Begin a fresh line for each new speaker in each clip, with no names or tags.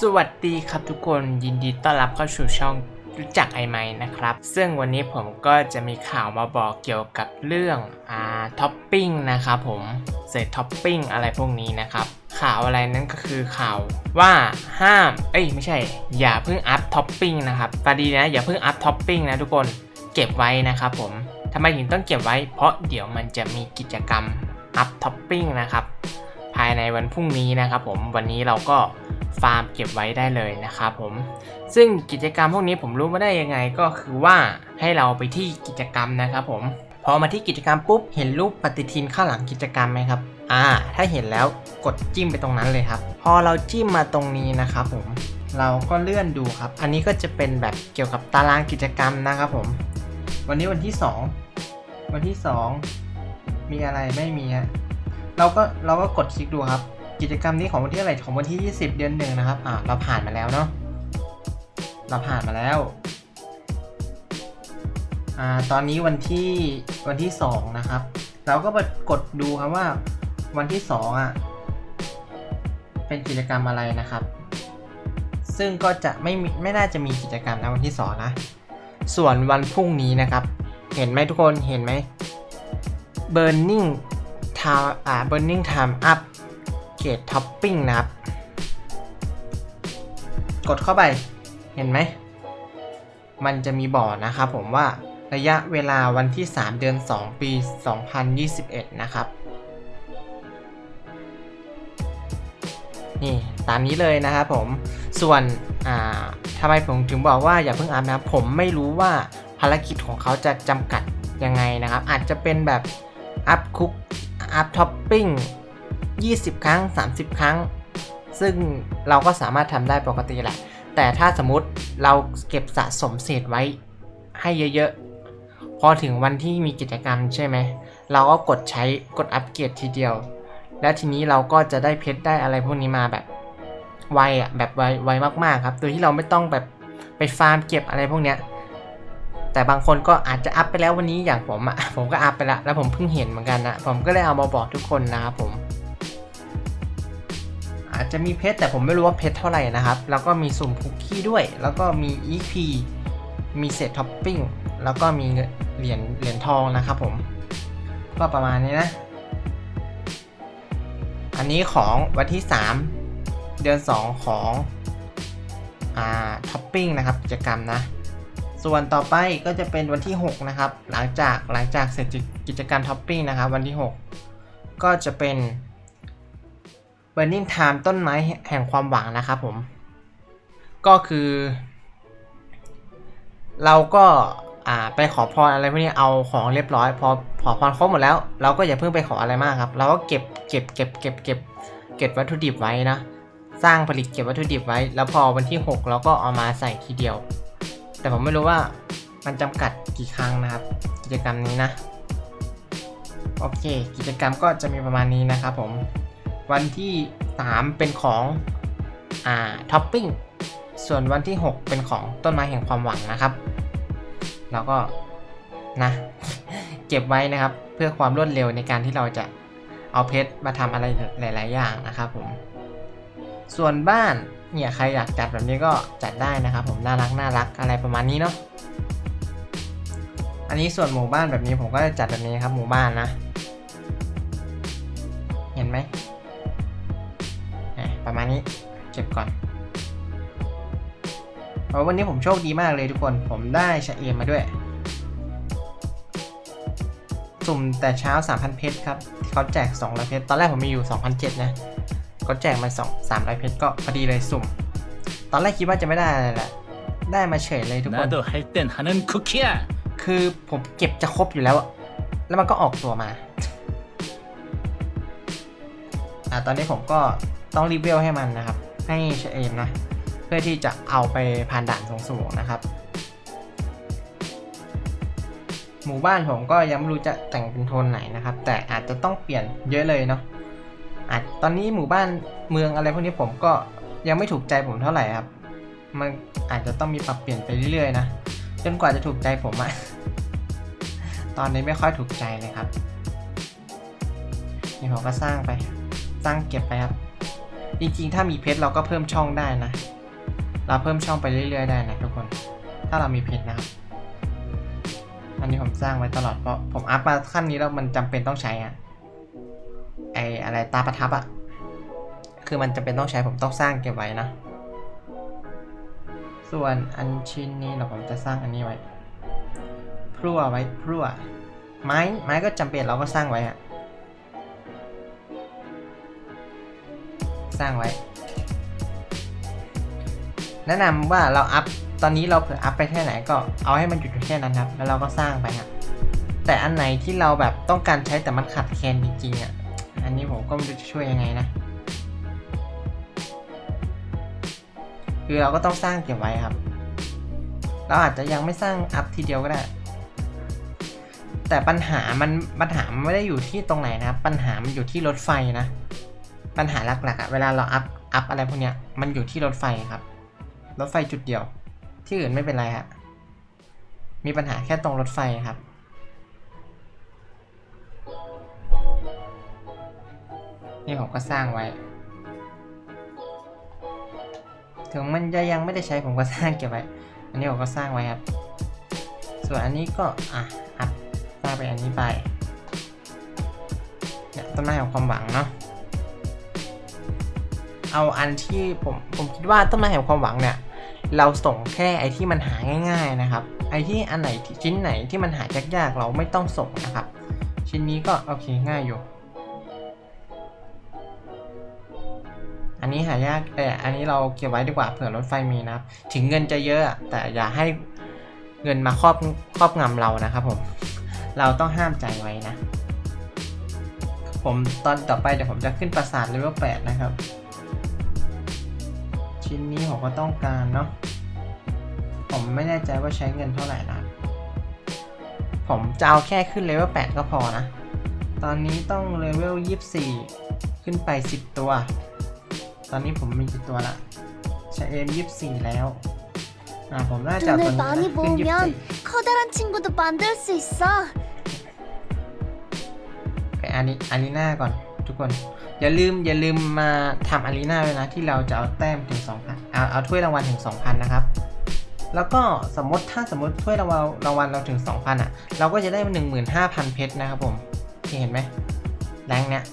สวัสดีครับทุกคนยินดีต้อนรับเข้าสู่ช่องรู้จักไอไมนะครับ ซึ่งวันนี้ผมก็จะมีข่าวมาบอกเกี่ยวกับเรื่องอ่าท็อปปิ้งนะครับผมเศษท็อปปิ้งอะไรพวกนี้นะครับข่าวอะไรนั้นก็คือข่าวว่าห้าม เอ้ยไม่ใช่ อย่าเพิ่งอัพท็อปปิ้งนะครับปาดีนะอย่าเพิ่งอัพท็อปปิ้งนะทุกคนเก็บไว้นะครับผมทำไมถึงต้องเก็บไว้ เพราะเดี๋ยวมันจะมีกิจกรรมอัพท็อปปิ้งนะครับภายในวันพรุ่งนี้นะครับผมวันนี้เราก็ ฟาร์มเก็บไว้ได้เลยนะครับผม ซึ่งกิจกรรมพวกนี้ผมรู้มาได้ยังไงก็คือว่าให้เราไปที่กิจกรรมนะครับผมพอมาที่กิจกรรมปุ๊บเห็นรูปปฏิทินข้างหลังกิจกรรมไหมครับ อ่า ถ้าเห็นแล้วกดจิ้มไปตรงนั้นเลยครับ พอเราจิ้มมาตรงนี้นะครับผม เราก็เลื่อนดูครับ อันนี้ก็จะเป็นแบบเกี่ยวกับตารางกิจกรรมนะครับผม วันนี้วันที่ 2 วันที่ 2 มีอะไรไม่มีฮะ เราก็เราก็กดคลิกดูครับ กิจกรรมนี้ของวันที่อะไรของวันที่ 20 เดือนหนึ่งนะครับ อ่าเราผ่านมาแล้วเนาะ เราผ่านมาแล้ว อ่า ตอนนี้วันที่วันที่ 2 นะครับ เราก็มากดดูครับว่าวันที่ 2อะ เป็นกิจกรรมอะไรนะครับ ซึ่งก็จะไม่มีไม่น่าจะมีกิจกรรมนะวันที่ 2 นะ ส่วนวันพรุ่งนี้นะครับ เห็นไหมทุกคน เห็นไหม burning time อ่า burning time up เกรด topping นะครับ กดเข้าไปเห็นไหม มันจะมีบอกนะครับผมว่าระยะเวลาวันที่ 3 เดือน 2 ปี 2021 นะครับ นี่ตามนี้เลยนะครับผม ส่วนอ่าทำไมผมถึงบอกว่าอย่าเพิ่งอัพนะผมไม่รู้ว่าภารกิจของเขาจะจำกัดยังไงนะครับ อาจจะเป็นแบบอัพคุกอัพท็อปปิ้ง 20 ครั้ง 30 ครั้ง ซึ่งเราก็สามารถทำได้ปกติแหละ แต่ถ้าสมมติเราเก็บสะสมเศษไว้ให้เยอะๆ พอถึงวันที่มีกิจกรรมใช่ไหม เราก็กดใช้กดอัปเกรดทีเดียว และทีนี้เราก็จะได้เพชรได้อะไรพวกนี้มาแบบไวอะแบบไวไวมากๆครับโดยที่เราไม่ต้องแบบไปฟาร์มเก็บอะไรพวกเนี้ยแต่บางคนก็อาจจะอัพไปแล้ววันนี้อย่างผมอะผมก็อัพไปแล้วแล้วผมเพิ่งเห็นเหมือนกันนะผมก็เลยเอามาบอกทุกคนนะครับผม อาจจะมีเพชรแต่ผมไม่รู้ว่าเพชรเท่าไหร่นะครับ แล้วก็มีสุ่มคุกกี้ด้วย แล้วก็มี EP มีเศษท็อปปิ้ง แล้วก็มีเงินเหรียญเหรียญทองนะครับผม ก็ประมาณนี้นะ อันนี้ของวันที่ 3 เดือน 2 ของอ่าท็อปปิ้งนะครับกิจกรรมนะ ส่วนต่อไปก็จะเป็นวันที่ 6 นะครับ หลังจากหลังจากเสร็จกิจกรรมท็อปปิ้งนะครับ วันที่ 6 ก็จะเป็น Burning Time ต้นไม้แห่งความหวังนะครับผม ก็คือ เราก็อ่าไปขอพรอะไรพวกนี้เอาของเรียบร้อย พอขอพรครบหมดแล้ว เราก็อย่าเพิ่งไปขออะไรมากครับ เราก็เก็บเก็บเก็บเก็บเก็บเก็บวัตถุดิบไว้นะ สร้างผลิตเก็บวัตถุดิบไว้ แล้วพอวันที่ 6 เราก็เอามาใส่ทีเดียว แต่ผมไม่รู้ว่ามันจำกัดกี่ครั้งนะครับ กิจกรรมนี้นะ โอเค กิจกรรมก็จะมีประมาณนี้นะครับผม วันที่ 3 เป็นของอ่าท็อปปิ้งส่วนวันที่ 6 เป็นของต้นไม้แห่งความหวังนะครับเราก็นะ เก็บไว้นะครับ เพื่อความรวดเร็วในการที่เราจะเอาเพชรมาทำอะไรหลาย ๆ อย่างนะครับผม ส่วนบ้านเนี่ยใครอยากจัดแบบนี้ก็จัดได้นะครับ ผมน่ารักน่ารักอะไรประมาณนี้เนาะอันนี้ส่วนหมู่บ้านแบบนี้ผมก็จะจัดแบบนี้ครับหมู่บ้านนะ เห็นไหม ประมาณนี้เก็บก่อนเวันนี้ผมโชคดีมากเลยทุกคน ผมได้ชะเอมมาด้วย สุ่มแต่เช้า 3,000 เพชรครับเขาแจก 200 เพชร ตอนแรกผมมีอยู่ 2,007นะเขาแจกมา2 300 เพชรก็พอดีเลยสุ่ม ตอนแรกคิดว่าจะไม่ได้อะไรแหละ ได้มาเฉยเลยทุกคนคือผมเก็บจะครบอยู่แล้ว แล้วมันก็ออกตัวมา อ่าตอนนี้ผมก็ ต้องรีเวลให้มันนะครับ ให้เชเอมนะ เพื่อที่จะเอาไปผ่านด่านสูงๆนะครับ หมู่บ้านผมก็ยังไม่รู้จะแต่งเป็นโทนไหนนะครับ แต่อาจจะต้องเปลี่ยนเยอะเลยเนาะอาจตอนนี้หมู่บ้านเมืองอะไรพวกนี้ผมก็ยังไม่ถูกใจผมเท่าไหร่ครับ มันอาจจะต้องมีปรับเปลี่ยนไปเรื่อยๆนะจนกว่าจะถูกใจผมอะตอนนี้ไม่ค่อยถูกใจเลยครับ นี่ผมก็สร้างไป สร้างเก็บไปครับ จริงๆ ถ้ามีเพชรเราก็เพิ่มช่องได้นะ เราเพิ่มช่องไปเรื่อยๆได้นะทุกคน ถ้าเรามีเพชรนะครับ อันนี้ผมสร้างไว้ตลอดเพราะผมอัพมาขั้นนี้แล้วมันจำเป็นต้องใช้อะไออะไรตาประทับอะคือมันจำเป็นต้องใช้ผมต้องสร้างเก็บไว้นะ ส่วนอันชิ้นนี้เราผมจะสร้างอันนี้ไว้พรั่วไว้พรั่วไม้ไม้ก็จำเป็นเราก็สร้างไว้อะ สร้างไว้ แนะนำว่าเราอัพตอนนี้เราเผื่ออัพไปแค่ไหนก็เอาให้มันหยุดอยู่แค่นั้นครับ แล้วเราก็สร้างไปครับแต่อันไหนที่เราแบบต้องการใช้แต่มันขาดแคลนจริงๆอะอันนี้ผมก็ไม่รู้จะช่วยยังไงนะ คือเราก็ต้องสร้างเก็บไว้ครับ เราอาจจะยังไม่สร้างอัพทีเดียวก็ได้ แต่ปัญหามันปัญหามันไม่ได้อยู่ที่ตรงไหนนะครับ ปัญหามันอยู่ที่รถไฟนะ ปัญหาหลักๆอะเวลาเราอัพอัพอะไรพวกเนี้ยมันอยู่ที่รถไฟครับ รถไฟจุดเดียว ที่อื่นไม่เป็นไรฮะมีปัญหาแค่ตรงรถไฟครับ นี่ผมก็สร้างไว้ ถึงมันจะยังไม่ได้ใช้ผมก็สร้างเก็บไว้ อันนี้ผมก็สร้างไว้ครับ ส่วนอันนี้ก็อะอัพสร้างไปอันนี้ไปเนี่ยต้นไม้ของความหวังเนาะ เอาอันที่ผมผมคิดว่าต้นไม้แห่งความหวังเนี่ยเราส่งแค่ไอที่มันหาง่าย ๆนะครับ ไอที่อันไหนชิ้นไหนที่มันหายากๆเราไม่ต้องส่งนะครับ ชิ้นนี้ก็โอเคง่ายอยู่ อันนี้หายากแต่อันนี้เราเก็บไว้ดีกว่าเผื่อรถไฟมีนะครับ ถึงเงินจะเยอะอะแต่อย่าให้เงินมาครอบครอบงำเรานะครับผม เราต้องห้ามใจไว้นะ ผมตอนต่อไปเดี๋ยวผมจะขึ้นปราสาทเลเวล8นะครับ ชิ้นนี้ผมก็ต้องการเนาะ ผมไม่แน่ใจว่าใช้เงินเท่าไหร่นะ ผมจะเอาแค่ขึ้นเลเวล8ก็พอนะ ตอนนี้ต้องเลเวล24 ขึ้นไป 10 ตัว ตอนนี้ผมมีกี่ตัวละใช้เอ็ม24 แล้ว อ่าผมน่าจะเอาตัว
눈을
นี้นะ
많이
ขึ้น
모으면
24
커다란 친구도 만들 수 있어.
ไปอารีอารีนาก่อนทุกคน อย่าลืมอย่าลืมมาทำอารีนาด้วยนะที่เราจะเอาแต้มถึง 2,000เอาเอาถ้วยรางวัลถึง 2,000 นะครับ แล้วก็สมมติถ้าสมมติถ้วยรางวัลรางวัลเราถึง 2,000อะ เราก็จะได้ 15,000 เพชรนะครับผมเห็นไหมแรงเนี้ย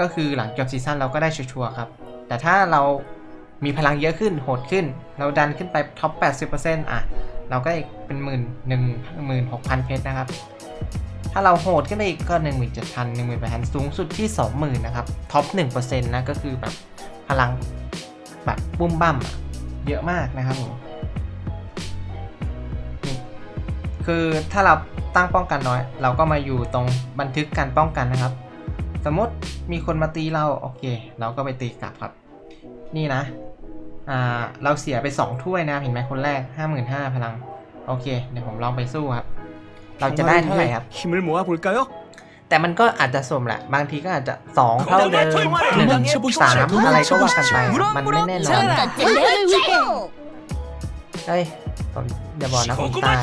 ก็คือหลังจบซีซั่นเราก็ได้ชัวร์ครับ แต่ถ้าเรามีพลังเยอะขึ้นโหดขึ้น เราดันขึ้นไปท็อป 80%อะ เราก็อีกเป็นหมื่นหนึ่งหมื่นหกพันเพชรนะครับ ถ้าเราโหดขึ้นไปอีกก็1 7 0 0 0 1 8 0 0สูงสุดที่ 20,000นะครับท็อป1%นะก็คือแบบพลังแบบบุ้มบั่มเยอะมากนะครับผมนี่คือถ้าเราตั้งป้องกันน้อย เราก็มาอยู่ตรงบันทึกการป้องกันนะครับ สมมติมีคนมาตีเราโอเค เราก็ไปตีกลับครับ นี่นะอ่าเราเสียไป 2 ถ้วยนะเห็นไหมคนแรก 55,000พลัง โอเค เดี๋ยวผมลองไปสู้ครับ เราจะได้เท่าไหร่ครับ
힘을 모아볼까요?
แต่มันก็อาจจะสมแหละ บางทีก็อาจจะ 2 เท่าเดิมหนึ่ง
도망쳐보시죠.
สามอะไรก็ว่ากันไปครับมันไม่แน่นอน
내를 위해.
เฮ้ยผมอย่าบอกนะผมตาย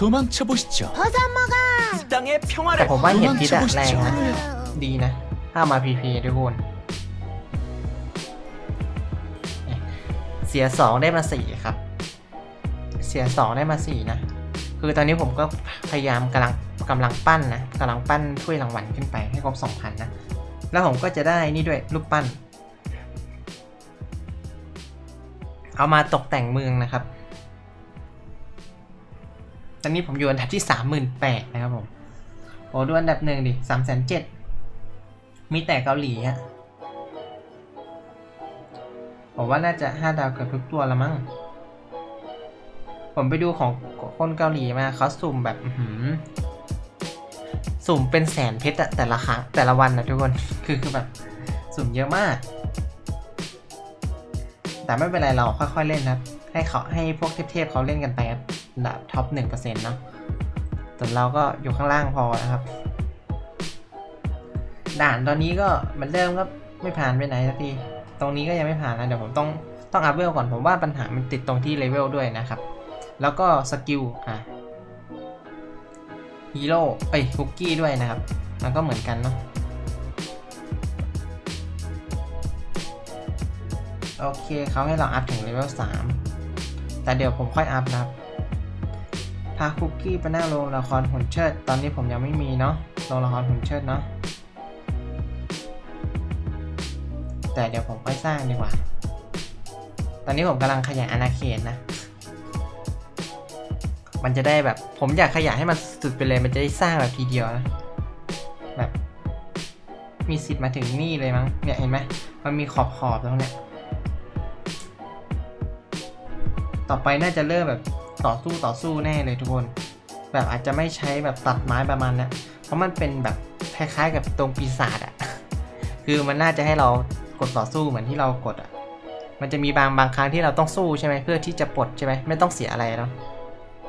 도망쳐보시죠.
버섯 먹어.
이 땅의
แต่
평화를
ผมว่าเห็นพิษอะแรง
도망쳐보시죠.
นะ ดีนะ ถ้ามาพีพีทุกคนเนี่ยเสีย 2 ได้มา 4 ครับ เสีย2ได้มา4นะ คือตอนนี้ผมก็พยายามกำลังกำลังปั้นนะกำลังปั้นถ้วยรางวัลขึ้นไปให้ครบ2,000นะ แล้วผมก็จะได้นี่ด้วยรูปปั้น เอามาตกแต่งเมืองนะครับ ตอนนี้ผมอยู่อันดับที่38,000นะครับผมโอ้ดูอันดับหนึ่งดิสามแสนเจ็ดมีแต่เกาหลีฮะผมว่าน่าจะห้าดาวเกือบทุกตัวละมั้ง ผมไปดูของคนเกาหลีมาเขาสุ่มแบบสุ่มเป็นแสนเพชรอะแต่ละครั้งแต่ละวันนะทุกคนคือคือแบบสุ่มเยอะมาก แต่ไม่เป็นไรเราค่อยๆเล่นนะครับให้เขาให้พวกเทพๆเขาเล่นกันไปครับอันดับท็อปหนึ่งเปอร์เซ็นต์เนาะส่วนเราก็อยู่ข้างล่างพอนะครับ ด่านตอนนี้ก็มือนเดิมก็ไม่ผ่านไปไหนสักทีตรงนี้ก็ยังไม่ผ่านนะเดี๋ยวผมต้องต้องอัพเวลก่อนผมว่าปัญหามันติดตรงที่เลเวลด้วยนะครับ แล้วก็สกิลอะฮีโร่เอ้ยฮุกกี้ด้วยนะครับ มันก็เหมือนกันเนาะโอเคเขาให้เราอัพถึงเลเวล3แต่เดี๋ยวผมค่อยอัพนะครับพาคุกกี้ไปหน้าโรงละครหุ่นเชิด ตอนนี้ผมยังไม่มีเนาะโรงละครหุ่นเชิดเนาะแต่เดี๋ยวผมค่อยสร้างดีกว่า ตอนนี้ผมกำลังขยายอาณาเขตนะ มันจะได้แบบ ผมอยากขยายให้มันสุดไปเลย มันจะได้สร้างแบบทีเดียวนะแบบ มีสิทธิ์มาถึงนี่เลยมั้ง เนี่ยเห็นไหมมันมีขอบขอบตรงเนี้ยต่อไปน่าจะเริ่มแบบต่อสู้ต่อสู้แน่เลยทุกคน แบบอาจจะไม่ใช้แบบตัดไม้ประมาณนะเพราะมันเป็นแบบคล้ายๆกับตรงปีศาจอะคือมันน่าจะให้เรากดต่อสู้เหมือนที่เรากดอะมันจะมีบางบางครั้งที่เราต้องสู้ใช่ไหมเพื่อที่จะปลดใช่ไหมไม่ต้องเสียอะไรเนาะ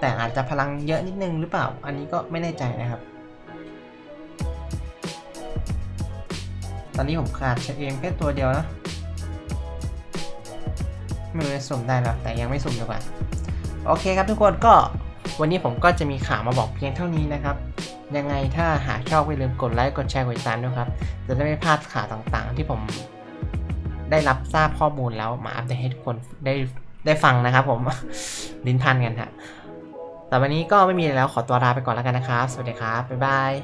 แต่อาจจะพลังเยอะนิดนึงหรือเปล่า อันนี้ก็ไม่แน่ใจนะครับ ตอนนี้ผมขาดเชเอมแค่ตัวเดียวนะไม่รู้จะสุ่มได้แล้วแต่ยังไม่สุ่มดีกว่า โอเคครับทุกคนก็วันนี้ผมก็จะมีข่าวมาบอกเพียงเท่านี้นะครับ ยังไงถ้าหากชอบอย่าลืมกดไลค์กดแชร์กดติดตามด้วยครับ จะได้ไม่พลาดข่าวต่างๆ ที่ผมได้รับทราบข้อมูลแล้วมาอัปเดตให้ทุกคนได้ได้ฟังนะครับผม ลิ้นพันกันฮะ แต่วันนี้ก็ไม่มีอะไรแล้วขอตัวลาไปก่อนแล้วกันนะครับ สวัสดีครับ บ๊ายบาย